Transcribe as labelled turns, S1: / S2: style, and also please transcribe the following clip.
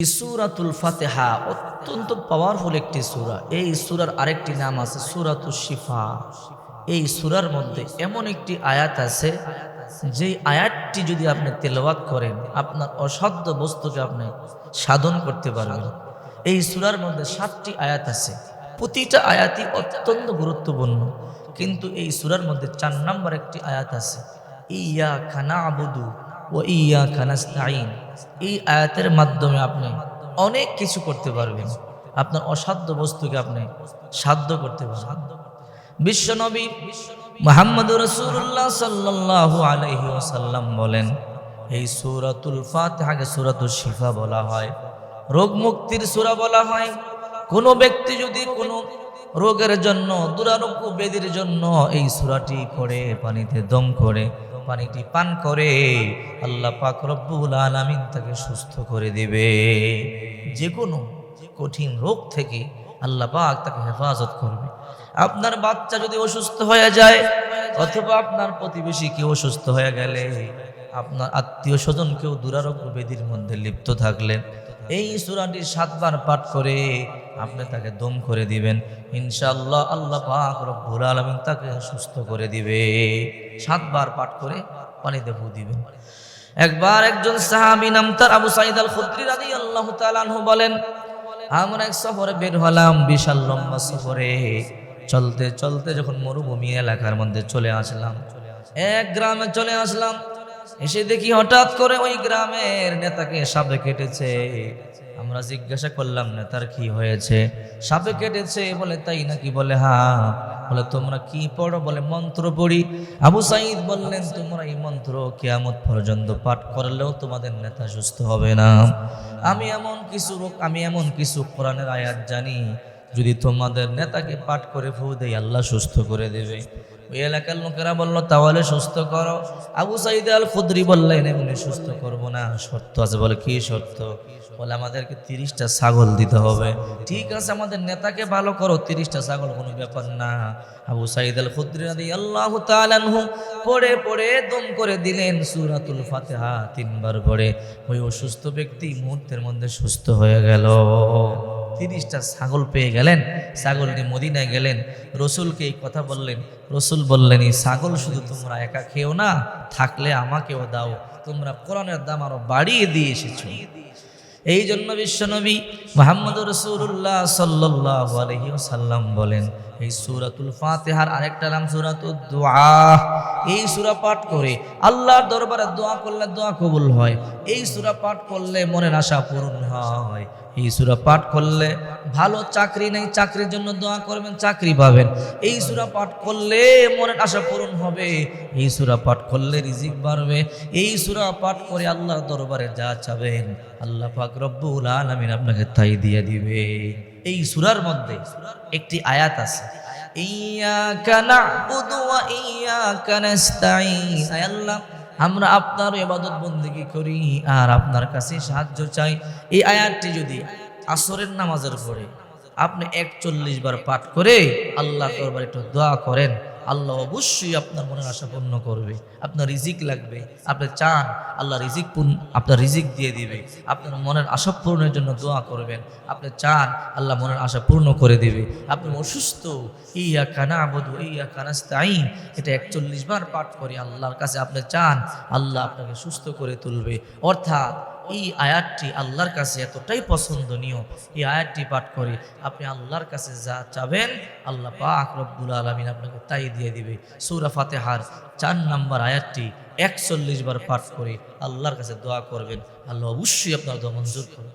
S1: সুরাতুল ফাতেহা অত্যন্ত পাওয়ারফুল একটি সূরা। এই সুরার আরেকটি নাম আছে সূরাতুল শিফা। এই সুরার মধ্যে এমন একটি আয়াত আছে যে আয়াতটি যদি আপনি তেলাওয়াত করেন, আপনার অসাধ্য বস্তুকে আপনি সাধন করতে পারবেন। এই সুরার মধ্যে সাতটি আয়াত আছে। প্রতিটা আয়াতই অত্যন্ত গুরুত্বপূর্ণ, কিন্তু এই সুরার মধ্যে চার নম্বর একটি আয়াত আছে, ইয়া খানা আবুদু ও ইয়া খানাস্তাইন এই আয়াতের মাধ্যমে আপনি অনেক কিছু করতে পারবেন। আপনার অসাধ্য বস্তুকে আপনি সাধ্য করতে পারবেন। বিশ্বনবী মোহাম্মদ রসুল্লাহ সাল্লাহ আলহি ওসাল্লাম বলেন, এই সুরাতুল ফাতেহাকে সুরাতুল শিফা বলা হয়। রোগ মুক্তির সুরা বলা হয়। কোনো ব্যক্তি যদি কোনো রোগের জন্য, দুরারোগ্য বেদির জন্য এই সুরাটি পড়ে, পানিতে দম করে পানিটি পান করে আল্লাহ পাক রব্বুল আলামিন তাকে সুস্থ করে দেবে। যে কোনো কঠিন রোগ থেকে আল্লাহ পাক তাকে হেফাজত করবে। আপনার বাচ্চা যদি অসুস্থ হয়ে যায়, অথবা আপনার প্রতিবেশী কেউ অসুস্থ হয়ে গেলে আপনার আত্মীয় স্বজন কেউ দুরারোগ্য বেদির মধ্যে লিপ্ত থাকলেন। এই সুরাটি সাতবার পাঠ করে আপনি তাকে দম করে দিবেন। ইনশাআল্লাহ আল্লাহ পাক রব্বুল আলামিন তাকে সুস্থ করে দিবে। সাতবার পাঠ করে পানিতে ফু দিবেন। একবার একজন সাহাবী নাম তার আবু সাইদ আল খুদরি রাদিয়াল্লাহু তাআলা আনহু বলেন, আমরা এক সফরে বের হলাম বিশাল লম্বা সফরে। চলতে চলতে যখন মরুভূমি এলাকার মধ্যে চলে আসলাম, এক গ্রামে চলে আসলাম এসে দেখি হঠাৎ করে ওই গ্রামের নেতাকে সাপে কেটেছে। আমরা জিজ্ঞাসা করলাম, নেতার কি হয়েছে? সাপে কেটেছে, বলে, তাই নাকি? বলে, হা। বলে, তোমরা কি পড়ো? বলে, মন্ত্র পড়ি। আবু সাইদ বললেন, তোমরা এই মন্ত্র কেয়ামত পর্যন্ত পাঠ করলেও তোমাদের নেতা সুস্থ হবে না। আমি এমন কিছু আমি এমন কিছু কোরআনের আয়াত জানি যদি তোমাদের নেতাকে পাঠ করে ফু দেই আল্লাহ সুস্থ করে দেবে। ওই এলাকার লোকেরা বলল, তাহলে সুস্থ করো। আবু সাইদ আল খুদ্রি বললেন, এমনি সুস্থ করব না। শর্ত আছে বলে কি শর্ত? বলে, আমাদেরকে তিরিশটা ছাগল দিতে হবে। ঠিক আছে, আমাদের নেতাকে ভালো করো, তিরিশটা ছাগল কোনো ব্যাপার না। আবু সাইদ আল খুদ্রি রাদি আল্লাহ তালানহু পড়ে পড়ে দম করে দিলেন, সুরাতুল ফাতেহা তিনবার পড়ে। ওই অসুস্থ ব্যক্তি মুহূর্তের মধ্যে সুস্থ হয়ে গেল। তিরিশটা ছাগল পেয়ে গেলেন ছাগল নিয়ে মদিনায় গেলেন, রসুলকে এই কথা বললেন, রসুল বললেন, এই ছাগল শুধু তোমরা একা খেও না, থাকলে আমাকেও দাও, তোমরা কোরআনের দাম আরও বাড়িয়ে দিয়ে এসেছ। এই জন্য বিশ্বনবী মোহাম্মদ রসুল্লাহ সাল্লাহ আলহি সাল্লাম বলেন, এই সুরাতুল ফাতেহার আরেকটা নাম সুরাতুল দোয়া এই সুরা পাঠ করে আল্লাহর দরবারে দোয়া করলে দোয়া কবুল হয়, এই সুরা পাঠ করলে মনের আশা পূরণ হয়। এই সুরা পাঠ করলে ভালো চাকরি নেই, চাকরির জন্য দোয়া করবেন, চাকরি পাবেন। এই সুরা পাঠ করলে মনের আশা পূরণ হবে। এই সুরা পাঠ করলে রিজিক বাড়বে। এই সুরা পাঠ করে আল্লাহর দরবারে যা চাবেন, আল্লাহ পাক রব্বুল আলামিন আপনাকে তাই দিয়ে দিবে। এই সুরার মধ্যে একটি আয়াত আছে। ইয়াকা না'বুদু ওয়া ইয়াকা নাস্তাঈন আল্লাহ আমরা আপনার ইবাদত বন্দিগি করি আর আপনার কাছে সাহায্য চাই। এই আয়াতটি যদি আসরের নামাজের পরে আপনি একচল্লিশ বার পাঠ করে আল্লাহ করবার একটু দোয়া করেন আল্লাহ অবশ্যই আপনার মনের আশা পূর্ণ করবে। আপনার রিজিক লাগবে। আপনি চান আল্লাহ রিজিক পূর্ণ আপনার রিজিক দিয়ে দিবে। আপনার মনের আশা পূর্ণের জন্য দোয়া করবেন। আপনি চান আল্লাহ মনের আশা পূর্ণ করে দেবে। আপনি অসুস্থ ইয়া কানা আবদু ইয়া কানাস্তাইন এটা একচল্লিশ বার পাঠ করে আল্লাহর কাছে আপনি চান, আল্লাহ আপনাকে সুস্থ করে তুলবে। অর্থাৎ এই আয়াতটি আল্লাহর কাছে এতটাই পছন্দনীয়। এই আয়াতটি পাঠ করে আপনি আল্লাহর কাছে যা চাবেন, আল্লাহ পাক রব্বুল আলমিন আপনাকে তাই দিয়ে দিবে। সৌরা ফাতেহার চার নাম্বার আয়াতটি একচল্লিশ বার পাঠ করে আল্লাহর কাছে দোয়া করবেন। আল্লাহ অবশ্যই আপনার দোয়া মঞ্জুর করবে